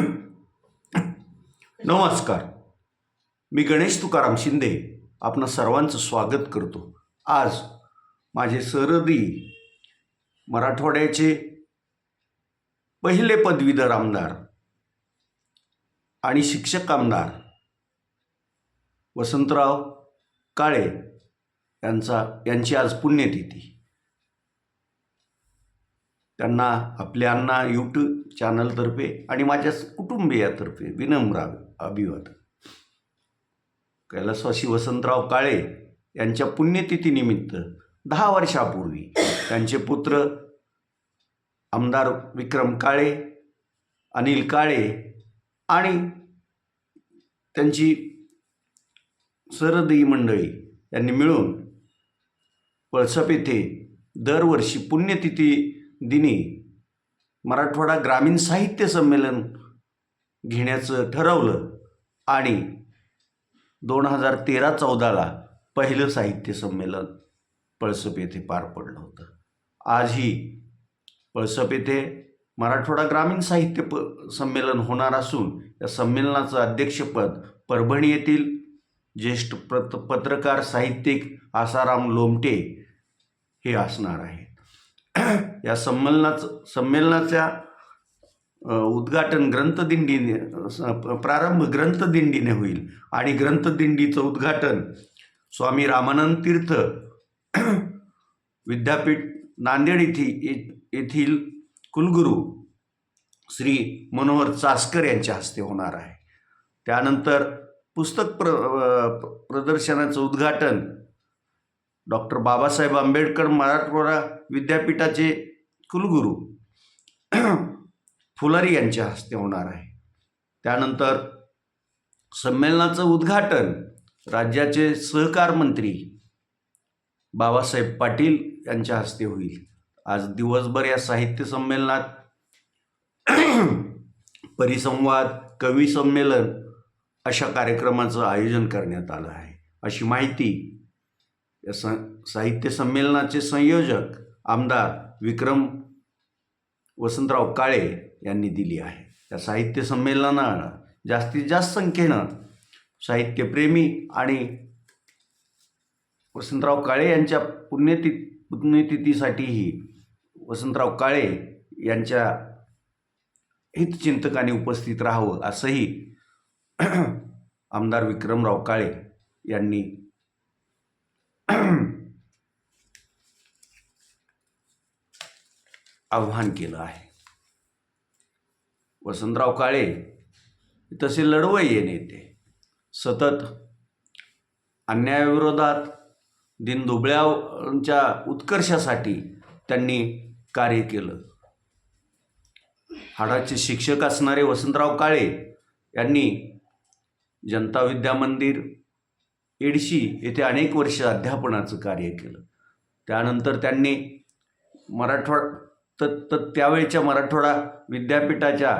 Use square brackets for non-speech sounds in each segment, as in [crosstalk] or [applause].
[clears throat] नमस्कार. मी गणेश तुकाराम शिंदे आपण सर्वांचं स्वागत करतो. आज माझे सरदी मराठवाड्याचे पहिले पदवीधर आमदार आणि शिक्षक आमदार वसंतराव काळे यांचा यांची आज पुण्यतिथी. त्यांना आपल्यांना यूट्यूब चॅनलतर्फे आणि माझ्या कुटुंबियातर्फे विनम्र अभिवादन. कैलासवासी वसंतराव काळे यांच्या पुण्यतिथीनिमित्त दहा वर्षापूर्वी त्यांचे पुत्र आमदार विक्रम काळे अनिल काळे आणि त्यांची सरदई मंडळी यांनी मिळून पळसप येथे दरवर्षी पुण्यतिथी दिनी मराठवाडा ग्रामीण साहित्य संमेलन घेण्याचं ठरवलं आणि दोन हजार तेरा चौदाला पहिलं साहित्य संमेलन पळसप येथे पार पडलं होतं. आजही पळसप येथे मराठवाडा ग्रामीण साहित्य प संमेलन होणार असून या संमेलनाचं अध्यक्षपद परभणी येथील ज्येष्ठ प्रत पत्रकार साहित्यिक आसाराम लोमटे हे असणार आहे [clears throat] या संमेलनाचं संमेलनाच्या उद्घाटन ग्रंथदिंडीने प्रारंभ ग्रंथदिंडीने होईल. आणि ग्रंथदिंडीचं उद्घाटन स्वामी रामानंद तीर्थ [clears throat] विद्यापीठ नांदेड येथी येथील कुलगुरू श्री मनोहर चासकर यांच्या हस्ते होणार आहे. त्यानंतर पुस्तक प्र प्रदर्शनाचं उद्घाटन डॉक्टर बाबासाहेब आंबेडकर मराठवाडा विद्यापीठाचे कुलगुरू फुलारी यांच्या हस्ते होणार आहे. त्यानंतर संमेलनाचं उद्घाटन राज्याचे सहकार मंत्री बाबासाहेब पाटील यांच्या हस्ते होईल. आज दिवसभर या साहित्य संमेलनात परिसंवाद कवी संमेलन अशा कार्यक्रमाचं आयोजन करण्यात आलं आहे. अशी माहिती या स साहित्य संमेलनाचे संयोजक आमदार विक्रम वसंतराव काळे यांनी दिली आहे. या साहित्य संमेलनानं जास्तीत जास्त संख्येनं साहित्यप्रेमी आणि वसंतराव काळे यांच्या पुण्यति पुण्यतिथीसाठीही वसंतराव काळे यांच्या हितचिंतकांनी उपस्थित राहावं असंही आमदार विक्रमराव काळे यांनी [clears throat] आव्हान केलं आहे. वसंतराव काळे तसे लढवय्ये नेते. सतत अन्यायाविरोधात दिनदुबळ्यांच्या उत्कर्षासाठी त्यांनी कार्य केलं. हाडाचे शिक्षक असणारे वसंतराव काळे यांनी जनता विद्या मंदिर एडशी येथे अनेक वर्ष अध्यापनाचं कार्य केलं. त्यानंतर त्यांनी मराठवाडा तर तर त्यावेळच्या मराठवाडा विद्यापीठाच्या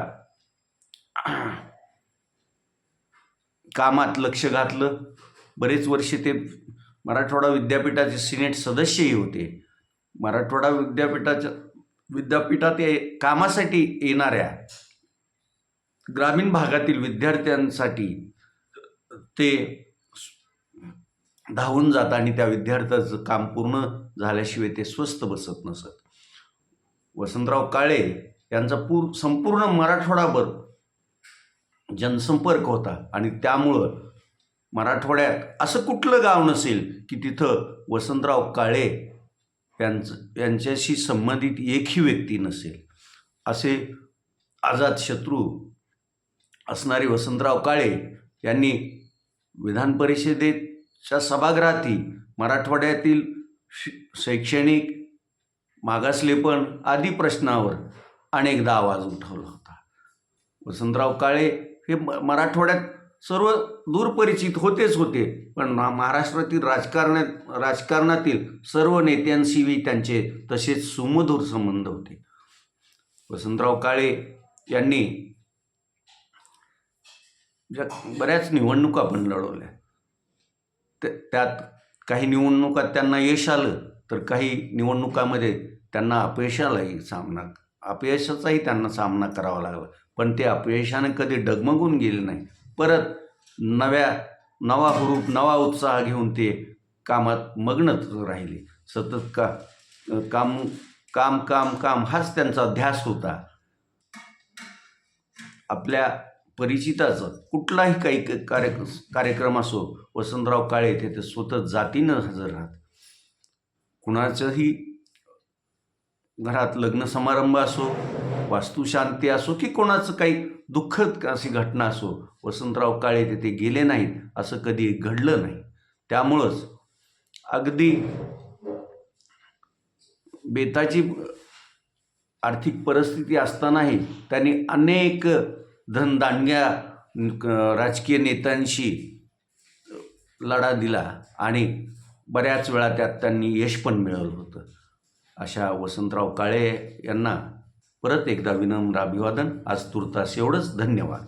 कामात लक्ष घातलं. बरेच वर्षे ते मराठवाडा विद्यापीठाचे सिनेट सदस्यही होते. मराठवाडा विद्यापीठाच्या विद्यापीठात ये कामासाठी येणाऱ्या ग्रामीण भागातील विद्यार्थ्यांसाठी ते धावून जात आणि त्या विद्यार्थ्याचं काम पूर्ण झाल्याशिवाय ते स्वस्थ बसत नसत. वसंतराव काळे यांचा पूर संपूर्ण मराठवाडाभर जनसंपर्क होता आणि त्यामुळं मराठवाड्यात असं कुठलं गाव नसेल की तिथं वसंतराव काळे यांचं यांच्याशी संबंधित एकही व्यक्ती नसेल. असे आझाद शत्रू असणारे वसंतराव काळे यांनी विधान च्या सभागृहातही मराठवाड्यातील शि शैक्षणिक मागासलेपण आदी प्रश्नावर अनेकदा आवाज उठवला होता. वसंतराव काळे हे म मराठवाड्यात सर्व दूरपरिचित होतेच होते पण महाराष्ट्रातील राजकारणात राजकारणातील सर्व नेत्यांशीही त्यांचे तसेच सुमधुर संबंध होते. वसंतराव काळे यांनी ज्या बऱ्याच निवडणुका पण लढवल्या. त्या- त्यात काही निवडणुकात त्यांना यश आलं तर काही निवडणुकामध्ये त्यांना अपयशालाही सामना अपयशाचाही त्यांना सामना करावा लागला. पण ते अपयशाने कधी डगमगून गेले नाही. परत नव्या नवा हुरूप नवा उत्साह घेऊन ते कामात मग्नच राहिले. सतत का काम काम काम काम हाच त्यांचा ध्यास होता. आपल्या परिचिताचं कुठलाही काही क- कार्य कार्यक्रम असो वसंतराव काळे ते ते स्वतः जातीनं हजर राहत कुणाचंही घरात लग्न समारंभ असो वास्तुशांती असो की कोणाचं काही दुःखद अशी घटना असो वसंतराव काळे तिथे गेले नाहीत असं कधी घडलं नाही. त्यामुळंच अगदी बेताची आर्थिक परिस्थिती असतानाही त्यांनी अनेक धनदांडग्या राजकीय नेत्यांशी लढा दिला आणि बऱ्याच वेळा त्यात त्यांनी यश पण मिळवलं होतं. अशा वसंतराव काळे यांना परत एकदा विनम्र अभिवादन. आज तुर्तास एवढंच. धन्यवाद.